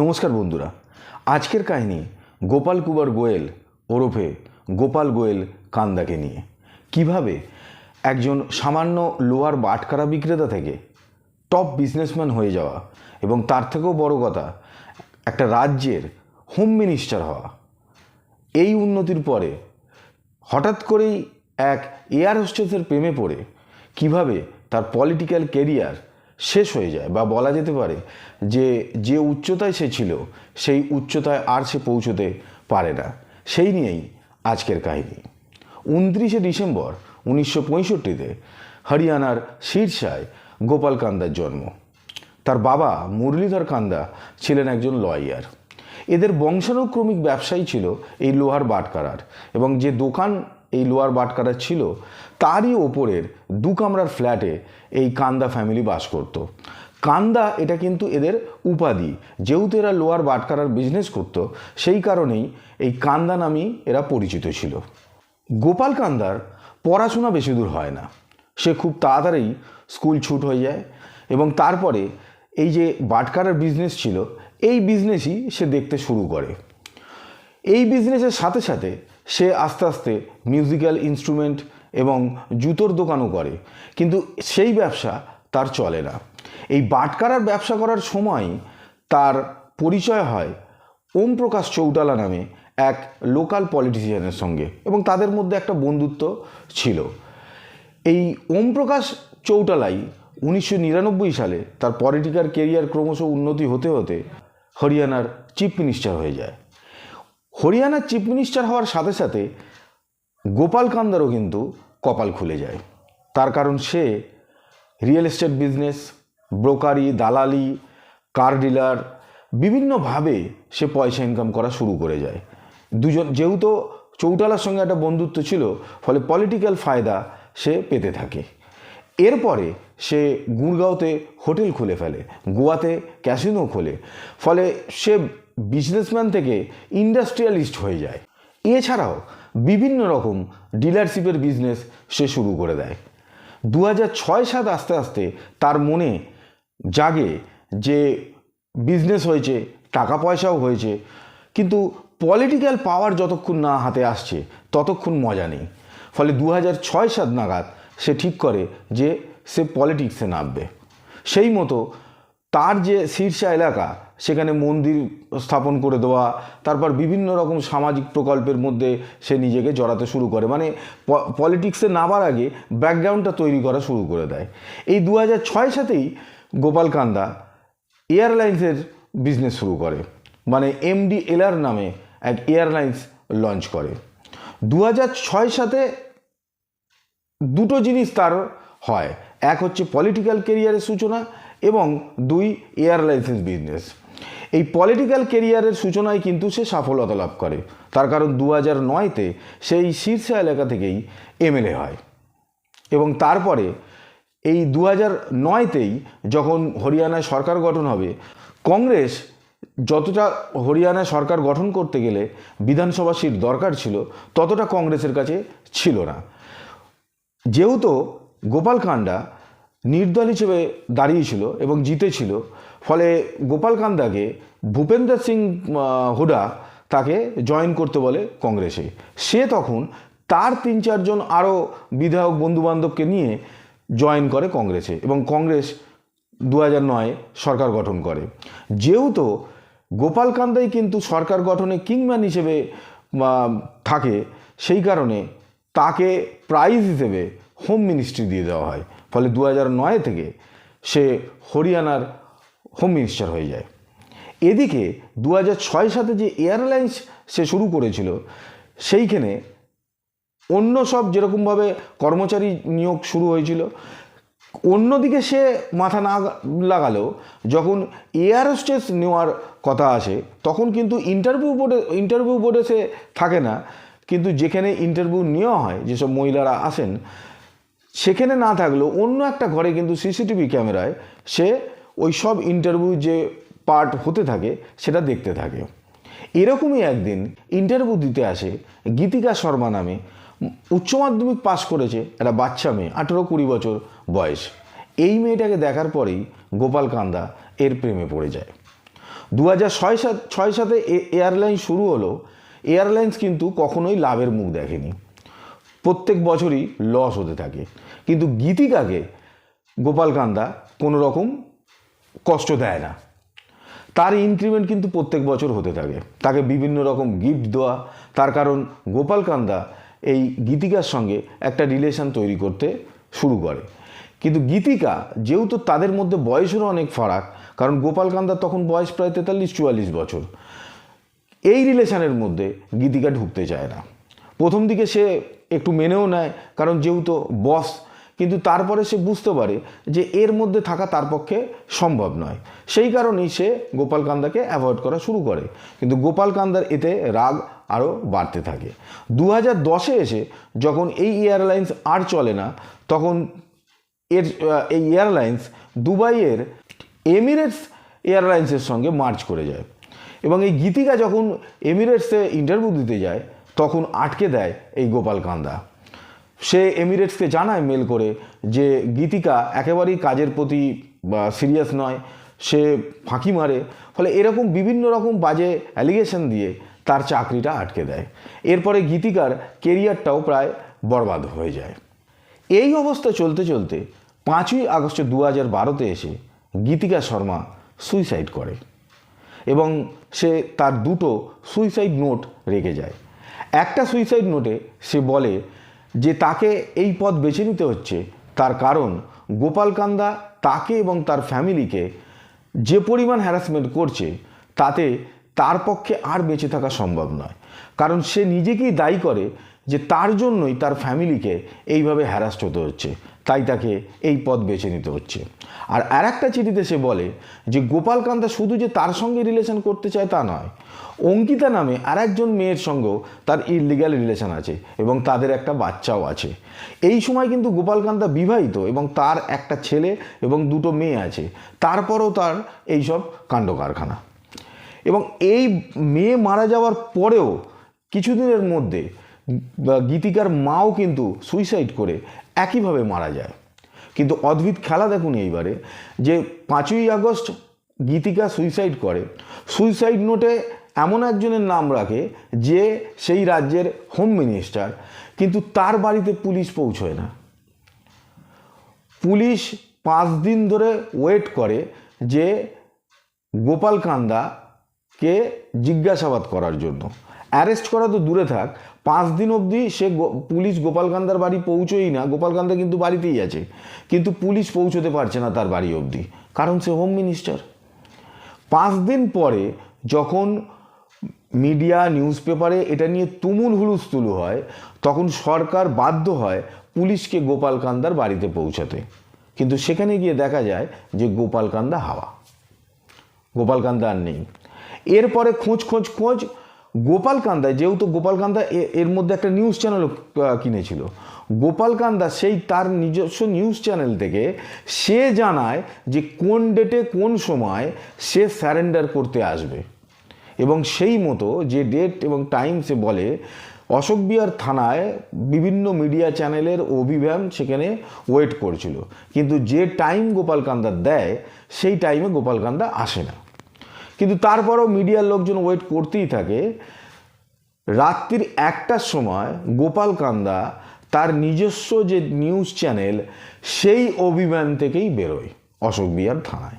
নমস্কার বন্ধুরা। আজকের কাহিনী গোপাল কুমার গোয়েল ওরফে গোপাল গোয়েল কান্দাকে নিয়ে। কীভাবে একজন সামান্য লোহার বাটকারা বিক্রেতা থেকে টপ বিজনেসম্যান হয়ে যাওয়া এবং তার থেকেও বড় কথা, একটা রাজ্যের হোম মিনিস্টার হওয়া। এই উন্নতির পরে হঠাৎ করেই এক এয়ার হোস্টেসের প্রেমে পড়ে। কীভাবে তার পলিটিক্যাল কেরিয়ার শেষ হয়ে যায় বা বলা যেতে পারে যে যে উচ্চতায় সে ছিল, সেই উচ্চতায় আর সে পৌঁছতে পারে না। সেই নিয়েই আজকের কাহিনী। উনত্রিশে ডিসেম্বর উনিশশো পঁয়ষট্টিতে হরিয়ানার শীর্ষায় গোপাল কান্দার জন্ম। তার বাবা মুরলীধর কান্দা ছিলেন একজন লয়ার। এদের বংশানুক্রমিক ব্যবসায়ী ছিল এই লোহার বাটকারার এবং যে দোকান এই লোয়ার বাটকারার ছিল, তারই ওপরের দু কামরার ফ্ল্যাটে এই কান্দা ফ্যামিলি বাস করত। কান্দা এটা কিন্তু এদের উপাধি। যেহেতু এরা লোয়ার বাটকারার বিজনেস করত, সেই কারণেই এই কান্দা নামেই এরা পরিচিত ছিল। গোপাল কান্দার পড়াশোনা বেশি দূর হয় না। সে খুব তাড়াতাড়ি স্কুল ছুট হয়ে যায় এবং তারপরে এই যে বাটকারার বিজনেস ছিল, এই বিজনেসই সে দেখতে শুরু করে। এই বিজনেসের সাথে সাথে সে আস্তে আস্তে মিউজিক্যাল ইনস্ট্রুমেন্ট এবং জুতোর দোকানও করে। কিন্তু সেই ব্যবসা তার চলে না। এই বাটকারার ব্যবসা করার সময় তার পরিচয় হয় ওম প্রকাশ চৌটালা নামে এক লোকাল পলিটিশিয়ানের সঙ্গে এবং তাদের মধ্যে একটা বন্ধুত্ব ছিল। এই ওম প্রকাশ চৌটালাই উনিশশো নিরানব্বই সালে তার পলিটিক্যাল কেরিয়ার ক্রমশ উন্নতি হতে হতে হরিয়ানার চিফ মিনিস্টার হয়ে যায়। হরিয়ানার চিফ মিনিস্টার হওয়ার সাথে সাথে গোপাল কান্দারও কিন্তু কপাল খুলে যায়। তার কারণ সে রিয়েল এস্টেট বিজনেস ব্রোকারি দালালি কার ডিলার বিভিন্নভাবে সে পয়সা ইনকাম করা শুরু করে যায়। দুজন, যেহেতু চৌটালার সঙ্গে একটা বন্ধুত্ব ছিল, ফলে পলিটিক্যাল ফায়দা সে পেতে থাকে। এরপরে সে গুড়গাঁওতে হোটেল খুলে ফেলে, গোয়াতে ক্যাসিনো খোলে, ফলে সে বিজনেসম্যান থেকে ইন্ডাস্ট্রিয়ালিস্ট হয়ে যায়। এছাড়াও বিভিন্ন রকম ডিলারশিপের বিজনেস সে শুরু করে দেয়। দু হাজার ছয় সাত আস্তে আস্তে তার মনে জাগে যে বিজনেস হয়েছে টাকা পয়সাও হয়েছে, কিন্তু পলিটিক্যাল পাওয়ার যতক্ষণ না হাতে আসছে, ততক্ষণ মজা নেই। ফলে দু হাজার ছয় সাত নাগাদ সে ঠিক করে যে সে পলিটিক্সে নামবে। সেই মতো তার যে শীর্ষা এলাকা, সেখানে মন্দির স্থাপন করে দেওয়া, তারপর বিভিন্ন রকম সামাজিক প্রকল্পের মধ্যে সে নিজেকে জড়াতে শুরু করে। মানে পলিটিক্সে নামার আগে ব্যাকগ্রাউন্ডটা তৈরি করা শুরু করে দেয়। এই দু হাজার ছয় সাতেই গোপাল কান্দা এয়ারলাইন্সের বিজনেস শুরু করে। মানে এমডি এলআর নামে এক এয়ারলাইন্স লঞ্চ করে। দু হাজার ছয় সাতে দুটো জিনিস তার হয়। এক হচ্ছে পলিটিক্যাল কেরিয়ারের সূচনা এবং দুই এয়ারলাইন্সেস বিজনেস। এই পলিটিক্যাল কেরিয়ারের সূচনায় কিন্তু সে সফলতা লাভ করে। তার কারণ দু হাজার নয়তে সেই শীর্ষ এলাকা থেকেই এমএলএ হয়। এবং তারপরে এই দু হাজার নয়তেই যখন হরিয়ানায় সরকার গঠন হবে, কংগ্রেস যতটা হরিয়ানায় সরকার গঠন করতে গেলে বিধানসভা সিট দরকার ছিল, ততটা কংগ্রেসের কাছে ছিল না। যেহেতু গোপাল কান্ডা নির্দল হিসেবে দাঁড়িয়েছিল এবং জিতেছিল। ফলে গোপাল কান্দাকে ভূপেন্দ্র সিং হুডা তাকে জয়েন করতে বলে কংগ্রেসে। সে তখন তার তিন চারজন আরও বিধায়ক বন্ধুবান্ধবকে নিয়ে জয়েন করে কংগ্রেসে এবং কংগ্রেস দু হাজার নয় সরকার গঠন করে। যেহেতু গোপাল কান্দাই কিন্তু সরকার গঠনে কিংম্যান হিসেবে থাকে, সেই কারণে তাকে প্রাইজ হিসেবে হোম মিনিস্ট্রি দিয়ে দেওয়া হয়। ফলে দু নয় থেকে সে হরিয়ানার হোম মিনিস্টার হয়ে যায়। এদিকে দু ছয় সাথে যে এয়ারলাইন্স সে শুরু করেছিল, সেইখানে অন্য সব যেরকমভাবে কর্মচারী নিয়োগ শুরু হয়েছিল, অন্যদিকে সে মাথা না লাগালেও যখন এয়ার হোস্টেস নেওয়ার কথা আসে, তখন কিন্তু ইন্টারভিউ বোর্ডে ইন্টারভিউ বোর্ডে সে থাকে না, কিন্তু যেখানে ইন্টারভিউ নেওয়া হয়, যেসব মহিলারা আসেন সেখানে না থাকলেও অন্য একটা ঘরে কিন্তু সিসিটিভি ক্যামেরায় সে ওই সব ইন্টারভিউ যে পার্ট হতে থাকে, সেটা দেখতে থাকে। এরকমই একদিন ইন্টারভিউ দিতে আসে গীতিকা শর্মা নামে, উচ্চ মাধ্যমিক পাশ করেছে একটা বাচ্চা মেয়ে, আঠেরো কুড়ি বছর বয়স। এই মেয়েটাকে দেখার পরেই গোপাল কান্দা এর প্রেমে পড়ে যায়। দু হাজার ছয় সাত, ছয় সাতে এয়ারলাইন শুরু হলো। এয়ারলাইন্স কিন্তু কখনোই লাভের মুখ দেখেনি। প্রত্যেক বছরই লস হতে থাকে। কিন্তু গীতিকাকে গোপালকান্দা কোনো রকম কষ্ট দেয় না। তার ইনক্রিমেন্ট কিন্তু প্রত্যেক বছর হতে থাকে। তাকে বিভিন্ন রকম গিফট দেওয়া, তার কারণ গোপালকান্দা এই গীতিকার সঙ্গে একটা রিলেশন তৈরি করতে শুরু করে। কিন্তু গীতিকা, যেহেতু তাদের মধ্যে বয়সেরও অনেক ফারাক, কারণ গোপালকান্দার তখন বয়স প্রায় তেতাল্লিশ, চুয়াল্লিশ বছর, এই রিলেশনের মধ্যে গীতিকা ঢুকতে চায় না। প্রথম দিকে সে একটু মেনেও নেয়, কারণ যেহেতু বস কিন্তু তারপরে সে বুঝতে পারে যে এর মধ্যে থাকা তার পক্ষে সম্ভব নয়। সেই কারণেই সে গোপালকান্দাকে অ্যাভয়েড করা শুরু করে। কিন্তু গোপালকান্দার এতে রাগ আরও বাড়তে থাকে। দু হাজার দশে এসে যখন এই এয়ারলাইন্স আর চলে না, তখন এর এই এয়ারলাইন্স দুবাইয়ের এমিরেটস এয়ারলাইন্সের সঙ্গে মার্চ করে যায়। এবং এই গীতিকা যখন এমিরেটসে ইন্টারভিউ দিতে যায় তখন আটকে দেয় এই গোপালকান্দা সে এমিরেটসকে জানায় মেল করে যে গীতিকা একেবারেই কাজের প্রতি সিরিয়াস নয়, সে ফাঁকি মারে। ফলে এরকম বিভিন্ন রকম বাজে অ্যালিগেশন দিয়ে তার চাকরিটা আটকে দেয়। এরপরে গীতিকার কেরিয়ারটাও প্রায় বরবাদ হয়ে যায়। এই অবস্থা চলতে চলতে পাঁচই আগস্ট দু হাজার বারোতে এসে গীতিকা শর্মা সুইসাইড করে এবং সে তার দুটো সুইসাইড নোট রেখে যায়। একটা সুইসাইড নোটে সে বলে যে তাকে এই পথ বেছে নিতে হচ্ছে। তার কারণ, গোপাল কান্দা তাকে এবং তার ফ্যামিলিকে যে পরিমাণ হ্যারাসমেন্ট করছে, তাতে তার পক্ষে আর বেঁচে থাকা সম্ভব নয়। কারণ সে নিজেকেই দায়ী করে যে তার জন্যই তার ফ্যামিলিকে এইভাবে হ্যারাস্ট হতে হচ্ছে। তাই তাকে এই পথ বেছে নিতে হচ্ছে। আর আর একটা চিঠিতে সে বলে যে, গোপালকান্তা শুধু যে তার সঙ্গে রিলেশন করতে চায় তা নয়, অঙ্কিতা নামে আর একজন মেয়ের সঙ্গেও তার ইলিগাল রিলেশন আছে এবং তাদের একটা বাচ্চাও আছে। এই সময় কিন্তু গোপালকান্তা বিবাহিত এবং তার একটা ছেলে এবং দুটো মেয়ে আছে। তারপরও তার এইসব কাণ্ড কারখানা এবং এই মেয়ে মারা যাওয়ার পরেও কিছুদিনের মধ্যে গীতিকার মাও কিন্তু সুইসাইড করে একইভাবে মারা যায়। কিন্তু অদ্ভুত খেলা দেখুন এইবারে যে পাঁচই আগস্ট গীতিকা সুইসাইড করে। সুইসাইড নোটে এমন একজনের নাম রাখে যে সেই রাজ্যের হোম মিনিস্টার, কিন্তু তার বাড়িতে পুলিশ পৌঁছয় না। পুলিশ পাঁচ দিন ধরে ওয়েট করে যে গোপাল কান্দাকে জিজ্ঞাসাবাদ করার জন্য। অ্যারেস্ট করা তো দূরে থাক। পাঁচ দিন অবধি সে পুলিশ গোপালকান্দার বাড়ি পৌঁছোই না। গোপালকান্দা কিন্তু বাড়িতেই আছে। কিন্তু পুলিশ পৌঁছতে পারছে না তার বাড়ি অবধি। কারণ সে হোম মিনিস্টার পাঁচ দিন পরে যখন মিডিয়া নিউজ পেপারে এটা নিয়ে তুমুল হুলুস্থুলু হয়, তখন সরকার বাধ্য হয় পুলিশকে গোপালকান্দার বাড়িতে পৌঁছাতে। কিন্তু সেখানে গিয়ে দেখা যায় যে গোপালকান্দা হাওয়া। গোপালকান্দা আর নেই। এরপরে খোঁজ খোঁজ খোঁজ গোপালকান্দায়, যেহেতু গোপালকান্দা এ- এর মধ্যে একটা নিউজ চ্যানেলও কিনেছিল, গোপালকান্দা সেই তার নিজস্ব নিউজ চ্যানেল থেকে সে জানায় যে কোন ডেটে কোন সময় সে স্যারেন্ডার করতে আসবে। এবং সেই মতো যে ডেট এবং টাইম সে বলে, অশোক বিহার থানায় বিভিন্ন মিডিয়া চ্যানেলের অভিযান সেখানে ওয়েট করছিল। কিন্তু যে টাইম গোপালকান্দা দেয়, সেই টাইমে গোপালকান্দা আসে না। কিন্তু তারপরও মিডিয়ার লোকজন ওয়েট করতেই থাকে। রাত্রির একটার সময় গোপালকান্দা তার নিজস্ব যে নিউজ চ্যানেল সেই অভিমান থেকেই বেরোয় অশোক বিহার থানায়।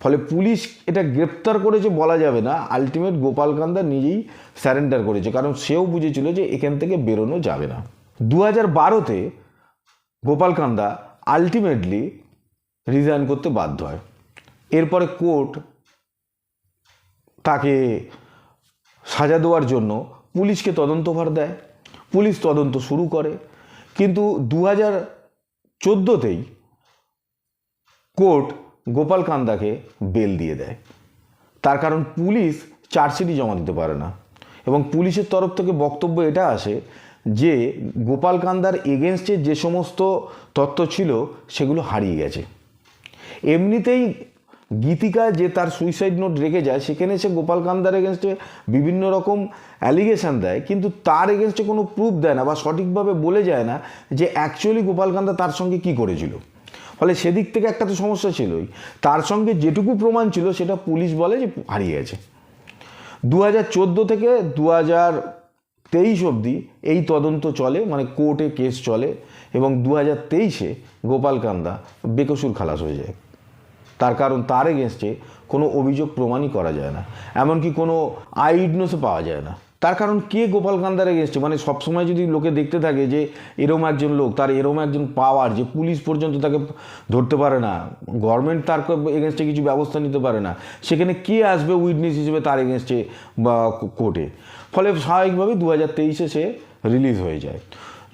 ফলে পুলিশ এটা গ্রেপ্তার করেছে বলা যাবে না আলটিমেট গোপালকান্দা নিজেই স্যারেন্ডার করেছে, কারণ সেও বুঝেছিল যে এখান থেকে বেরোনো যাবে না। দু হাজার বারোতে গোপালকান্দা আলটিমেটলি রিজাইন করতে বাধ্য হয়। এরপরে কোর্ট তাকে সাজা দেওয়ার জন্য পুলিশকে তদন্তভার দেয়, পুলিশ তদন্ত শুরু করে। কিন্তু দু হাজার চোদ্দোতেই কোর্ট গোপালকান্দাকে বেল দিয়ে দেয়। তার কারণ পুলিশ চার্জশিটই জমা দিতে পারে না এবং পুলিশের তরফ থেকে বক্তব্য এটা আসে যে গোপালকান্দার এগেনস্টে যে সমস্ত তথ্য ছিল সেগুলো হারিয়ে গেছে। এমনিতেই গীতিকা যে তার সুইসাইড নোট রেখে যায়, সেখানে সে গোপালকান্দার এগেনস্টে বিভিন্ন রকম অ্যালিগেশন দেয়, কিন্তু তার এগেনস্টে কোনো প্রুফ দেয় না বা সঠিকভাবে বলে যায় না যে অ্যাকচুয়ালি গোপালকান্দা তার সঙ্গে কি করেছিল। ফলে সেদিক থেকে একটা তো সমস্যা ছিলই। তার সঙ্গে যেটুকু প্রমাণ ছিল, সেটা পুলিশ বলে যে হারিয়ে গেছে। দু চোদ্দ থেকে দু হাজার তেইশ অবধি এই তদন্ত চলে মানে কোর্টে কেস চলে, এবং দু হাজার তেইশে গোপাল কান্দা বেকসুর খালাস হয়ে যায়। তার কারণ তার এগেনস্টে কোনো অভিযোগ প্রমাণই করা যায় না। এমনকি কোনো আই পাওয়া যায় না। তার কারণ কে গোপাল কান্দার এগেনস্টে মানে সবসময় যদি লোকে দেখতে থাকে যে এরম একজন লোক, তার এরম একজন পাওয়ার যে পুলিশ পর্যন্ত তাকে ধরতে পারে না গভর্নমেন্ট তার এগেনস্টে কিছু ব্যবস্থা নিতে পারে না, সেখানে কে আসবে উইটনেস হিসেবে তার এগেনস্টে বা কোর্টে ফলে স্বাভাবিকভাবেই দু হাজার তেইশে সে রিলিজ হয়ে যায়।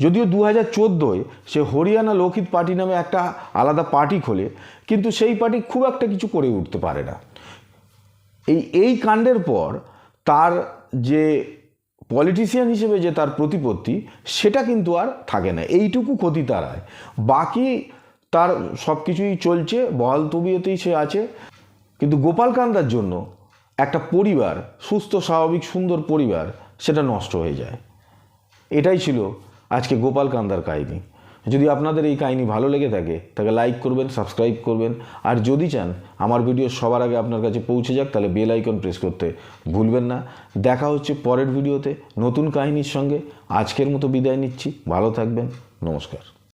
যদিও দু হাজার চোদ্দোয় সে হরিয়ানা লোকহিত পার্টি নামে একটা আলাদা পার্টি খোলে, কিন্তু সেই পার্টি খুব একটা কিছু করে উঠতে পারে না। এই এই কাণ্ডের পর তার যে পলিটিশিয়ান হিসেবে যে তার প্রতিপত্তি, সেটা কিন্তু আর থাকে না। এইটুকু ক্ষতি তার হয় বাকি তার সব কিছুই চলছে, বহাল তবিয়তেই সে আছে। কিন্তু গোপাল কান্দার জন্য একটা পরিবার, সুস্থ, স্বাভাবিক, সুন্দর পরিবার, সেটা নষ্ট হয়ে যায়। এটাই ছিল আজকে গোপাল কান্দার কাহিনী। যদি আপনাদের এই কাহিনী ভালো লেগে থাকে, তাকে লাইক করবেন সাবস্ক্রাইব করবেন, আর যদি চান আমার ভিডিও সবার আগে আপনার কাছে পৌঁছে যাক, তাহলে বেল আইকন প্রেস করতে ভুলবেন না। দেখা হচ্ছে পরের ভিডিওতে নতুন কাহিনীর সঙ্গে। আজকের মতো বিদায় নিচ্ছি। ভালো থাকবেন। নমস্কার।